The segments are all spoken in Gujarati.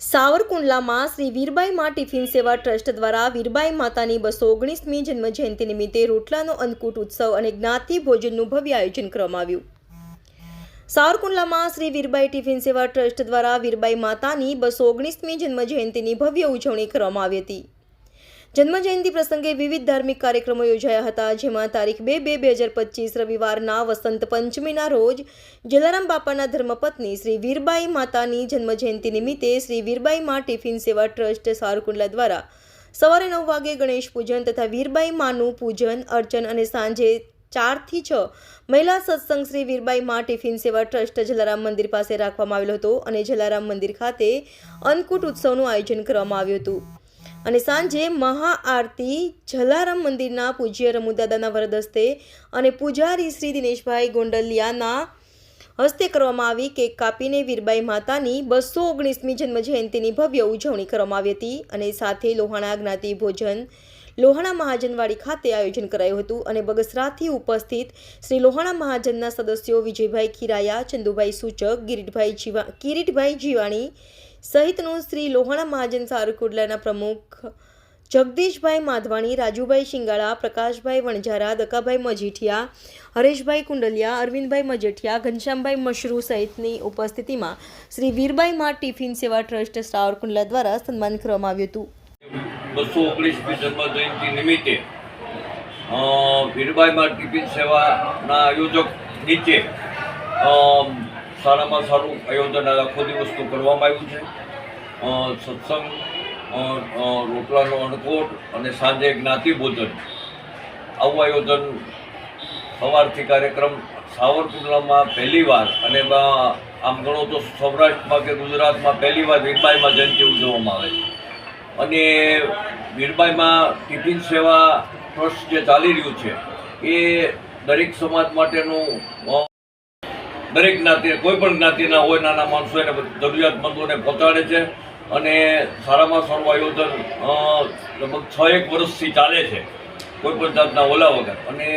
સાવરકુંડલામાં શ્રી વીરબાઈ મા ટિફિન સેવા ટ્રસ્ટ દ્વારા વીરબાઈ માતાની બસો ઓગણીસમી જન્મજયંતિ નિમિત્તે રોટલાનો અન્નકૂટ ઉત્સવ અને જ્ઞાતિ ભોજનનું ભવ્ય આયોજન કરવામાં આવ્યું. સાવરકુંડલામાં શ્રી વીરબાઈ ટિફિન સેવા ટ્રસ્ટ દ્વારા વીરબાઈ માતાની બસો ઓગણીસમી જન્મ જયંતિની ભવ્ય ઉજવણી કરવામાં આવી હતી. જન્મ જયંતિ પ્રસંગે વિવિધ ધાર્મિક કાર્યક્રમો યોજાયા હતા, જેમાં તારીખ બે બે બે હજાર પચીસ રવિવારના વસંત પંચમીના રોજ જલારામ બાપાના ધર્મપત્ની શ્રી વીરબાઈ માતાની જન્મજયંતિ નિમિત્તે શ્રી વીરબાઈ મા ટિફિન સેવા ટ્રસ્ટ સારકુંડલા દ્વારા સવારે નવ વાગે ગણેશ પૂજન તથા વીરબાઈ માનું પૂજન, અર્ચન અને સાંજે ચારથી છ મહિલા સત્સંગ શ્રી વીરબાઈ મા ટિફિન સેવા ટ્રસ્ટ જલારામ મંદિર પાસે રાખવામાં આવેલો હતો અને જલારામ મંદિર ખાતે અન્નકૂટ ઉત્સવનું આયોજન કરવામાં આવ્યું હતું. અને સાંજે મહાઆરતી જલારામ મંદિરના પૂજ્ય રમુદાદાના વરદ હસ્તે અને પૂજારી શ્રી દિનેશભાઈ ગોંડલિયાના હસ્તે કરવામાં આવી કેક કાપીને વીરબાઈ માતાની બસો ઓગણીસમી જન્મ જયંતિની ભવ્ય ઉજવણી કરવામાં આવી હતી અને સાથે લોહાણા જ્ઞાતિ ભોજન, લોહાણા મહાજનવાડી ખાતે આયોજન કરાયું હતું અને બગસરાથી ઉપસ્થિત શ્રી લોહાણા મહાજનના સદસ્યો વિજયભાઈ ખીરાયા, ચંદુભાઈ સૂચક, ગિરીટભાઈ જીવા કિરીટભાઈ જીવાણી સહિતનું શ્રી લોહાણા મહાજન સારકુડલાના પ્રમુખ જગદીશભાઈ માધવાણી રાજુભાઈ શિંગાળા પ્રકાશભાઈ વણઝારા દકાભાઈ મજીઠિયા હરેશભાઈ કુંડલિયા અરવિંદભાઈ મજેઠિયા ઘનશ્યામભાઈ મશરૂ સહિતની ઉપસ્થિતિમાં શ્રી વીરબાઈ માં ટિફિન સેવા ટ્રસ્ટ સાવરકુંડલા દ્વારા સન્માન કરવામાં આવ્યું હતું. બસો ઓગણીસમી જન્મ જયંતિ નિમિત્તે અ, વીરબાઈમાં ટિફિન સેવાના આયોજક નીચે સારામાં સારું આયોજન આ આખો દિવસનું કરવામાં આવ્યું છે. સત્સંગ રોટલાનો અણકોટ અને સાંજે જ્ઞાતિ ભોજન. આવું આયોજન સવારથી કાર્યક્રમ સાવરકુંડલામાં પહેલીવાર અને આમ ગણો તો સૌરાષ્ટ્રમાં કે ગુજરાતમાં પહેલીવાર વીરબાઈમાં જયંતિ ઉજવવામાં આવે છે. અને વીરબાઈમાં ટિફિન સેવા ટ્રસ્ટ જે ચાલી રહ્યું છે, એ દરેક સમાજ માટેનું દરેક જ્ઞાતિ કોઈ પણ જ્ઞાતિના હોય, નાના માણસો એને જરૂરિયાતમંદોને પહોંચાડે છે અને સારામાં સારું આયોજન લગભગ છ એક વર્ષથી ચાલે છે, કોઈ પણ જાતના ઓલા વગર. અને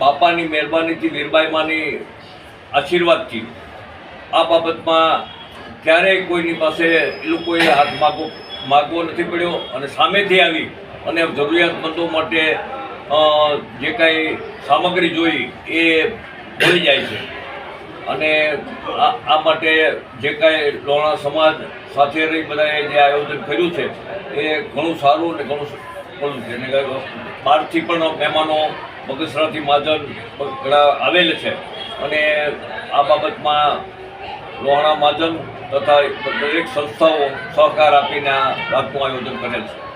બાપાની મહેરબાનીથી વીરબાઈમાની આશીર્વાદથી આ બાબતમાં ક્યારેય કોઈની પાસે એ લોકોએ હાથ માગવો માગવો નથી પડ્યો અને સામેથી આવી અને જરૂરિયાતમંદો માટે જે કાંઈ સામગ્રી જોઈ એ મળી જાય છે. અને આ માટે જે કાંઈ લોણા સમાજ સાથે રહી બધાએ જે આયોજન કર્યું છે, એ ઘણું સારું અને ઘણું સારું છે. અને બહારથી પણ મહેમાનો બગસરાથી માજન ઘણા આવેલ છે. અને આ બાબતમાં લોહાણા માજન તથા દરેક સંસ્થાઓ સહકાર આપીને આ રાતનું આયોજન કરેલ છે.